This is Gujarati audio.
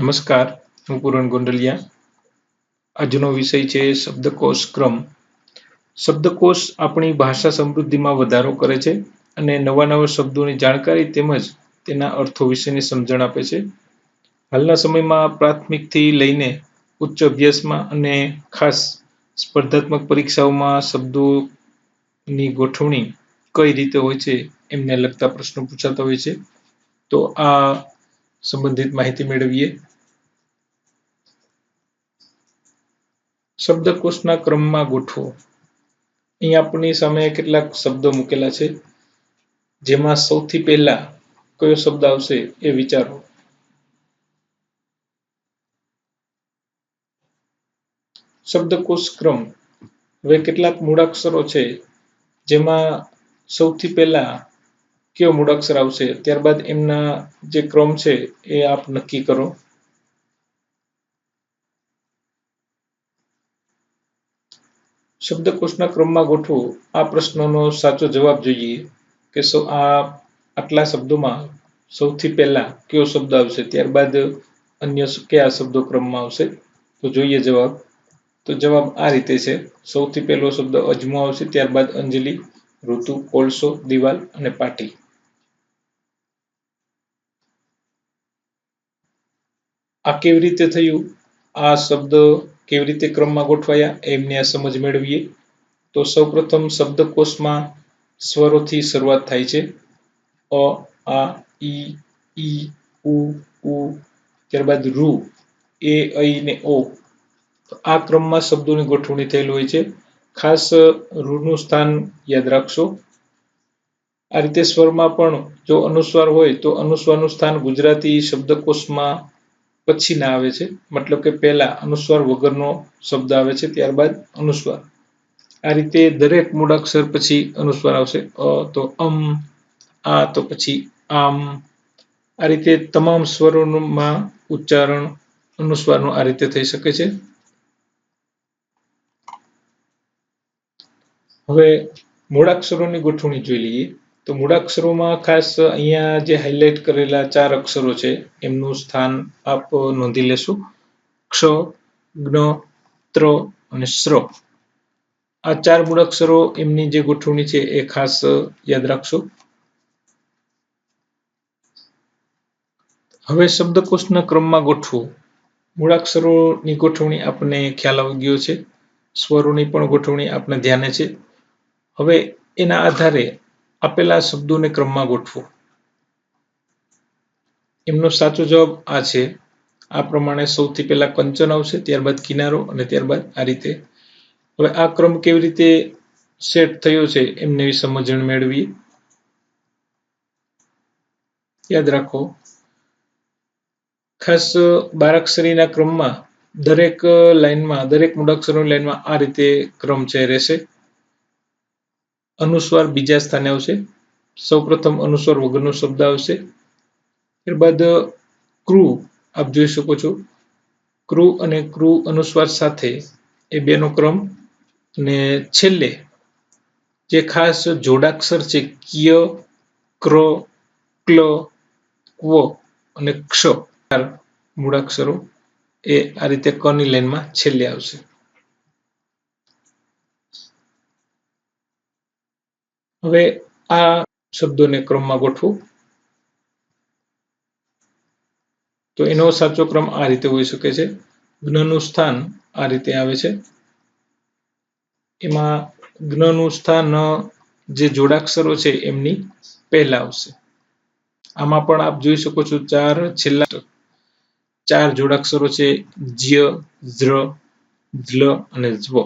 નમસ્કાર, હું પૂરણ ગોંડલિયા. આજનો વિષય છે શબ્દકોશ ક્રમ. શબ્દકોશ આપણી ભાષા સમૃદ્ધિમાં વધારો કરે છે અને નવા નવા શબ્દોની જાણકારી તેમજ તેના અર્થો વિશેની સમજણ આપે છે. હાલના સમયમાં પ્રાથમિકથી લઈને ઉચ્ચ અભ્યાસમાં અને ખાસ સ્પર્ધાત્મક પરીક્ષાઓમાં શબ્દોની ગોઠવણી કઈ રીતે હોય છે એમને લગતા પ્રશ્નો પૂછાતા હોય છે. તો આ સંબંધિત માહિતી મેળવીએ. શબ્દકોશના ક્રમમાં ગોઠવો. અહીં આપણી સામે કેટલાક શબ્દો મૂકેલા છે. જેમાં સૌથી પહેલા કયો શબ્દ આવશે એ વિચારો. શબ્દકોશ ક્રમ. હવે કેટલાક મૂળાક્ષરો છે જેમાં સૌથી પહેલા કયો મૂળાક્ષર આવશે. ત્યારબાદ એમના જે ક્રમ છે એ આપ નક્કી કરો. શબ્દકોશના ક્રમમાં ગોઠવો. આ પ્રશ્નોનો સાચો જવાબ જોઈએ કે આ આટલા શબ્દોમાં સૌથી પહેલા કયો શબ્દ આવશે? ત્યારબાદ અન્ય કયા શબ્દો ક્રમમાં આવશે? તો જોઈએ જવાબ. તો જવાબ આ રીતે છે. સૌથી પહેલો શબ્દ અજમો આવશે, ત્યારબાદ અંજલિ, ઋતુ, કોલસો, દિવાલ અને પાટી આ કેવી રીતે થયું? આ શબ્દ કેવી રીતે ક્રમમાં ગોઠવાયા એમની આ સમજ મેળવીએ. તો સૌપ્રથમ શબ્દકોશમાં સ્વરોથી શરૂઆત થાય છે. અ, આ, ઈ ઈ, ઉ ઉ, ત્યારબાદ રૂ, એ, ઐ ને ઓ. આ ક્રમમાં શબ્દોની ગોઠવણી થયેલ હોય છે. ખાસ રૂનું સ્થાન યાદ રાખશો. આ રીતે સ્વરમાં પણ જો અનુસ્વાર હોય તો અનુસ્વારનું સ્થાન ગુજરાતી શબ્દકોશમાં પછી ના આવે છે. મતલબ કે પહેલા અનુસ્વાર વગરનો શબ્દ આવે છે, ત્યારબાદ અનુસ્વાર. આ રીતે દરેક મૂળાક્ષર પછી અનુસ્વાર આવશે. અ, તો અમ, આ, તો પછી આમ. આ રીતે તમામ સ્વરોમાં ઉચ્ચારણ અનુસ્વારનું આ રીતે થઈ શકે છે. હવે મૂળાક્ષરોની ગોઠવણી જોઈ લઈએ. તો મૂળાક્ષરોમાં ખાસ અહીંયા જે હાઇલાઇટ કરેલા ચાર અક્ષરો છે, એમનું સ્થાન આપ નોંધી લેશો. ક્ષ, જ્ઞ, ત્ર અને શ્ર આ ચાર મૂળાક્ષરો એમની જે ગોઠવણી છે એ ખાસ યાદ રાખશો. હવે શબ્દકોશના ક્રમમાં ગોઠવું. મૂળાક્ષરોની ગોઠવણી આપણને ખ્યાલ આવી ગયો છે. સ્વરોની પણ ગોઠવણી આપણે ધ્યાને છે. હવે એના આધારે આપેલા શબ્દોને ક્રમમાં ગોઠવો. એમનો સાચો જવાબ આ છે. આ પ્રમાણે સૌથી પહેલા કંચન આવશે, ત્યારબાદ કિનારો અને ત્યારબાદ આ રીતે. હવે આ ક્રમ કેવી રીતે સેટ થયો છે એમને સમજણ મેળવી યાદ રાખો, ખાસ બારાક્ષરીના ક્રમમાં દરેક લાઈનમાં દરેક મૂળાક્ષરોની લાઈનમાં આ રીતે ક્રમ છે, રહેશે. અનુસ્વાર બીજા સ્થાને આવશે. સૌપ્રથમ અનુસ્વાર વગરનો શબ્દ આવશે. ત્યારબાદ, ક્રુ, આપ જોઈ શકો છો. ક્રુ અને ક્રુ અનુસ્વાર સાથે એ બેનો ક્રમ. અને છેલ્લે, જે ખાસ જોડાક્ષર છે, ક્ય, ક્ર, ક્લ, ક્વ અને ક્ષ મૂળાક્ષરો, એ આ રીતે કની લાઈનમાં છેલ્લે આવશે. હવે આ શબ્દોને ક્રમમાં ગોઠવું. તો એનો સાચો ક્રમ આ રીતે હોઈ શકે છે. જ્ઞનું સ્થાન આ રીતે આવે છે. એમાં જ્ઞનું સ્થાન જે જોડાક્ષરો છે એમની પહેલા આવશે. આમાં પણ આપ જોઈ શકો છો ચાર છેલ્લા ચાર જોડાક્ષરો છે જ્ય જ્ર જ્લ અને જ્વ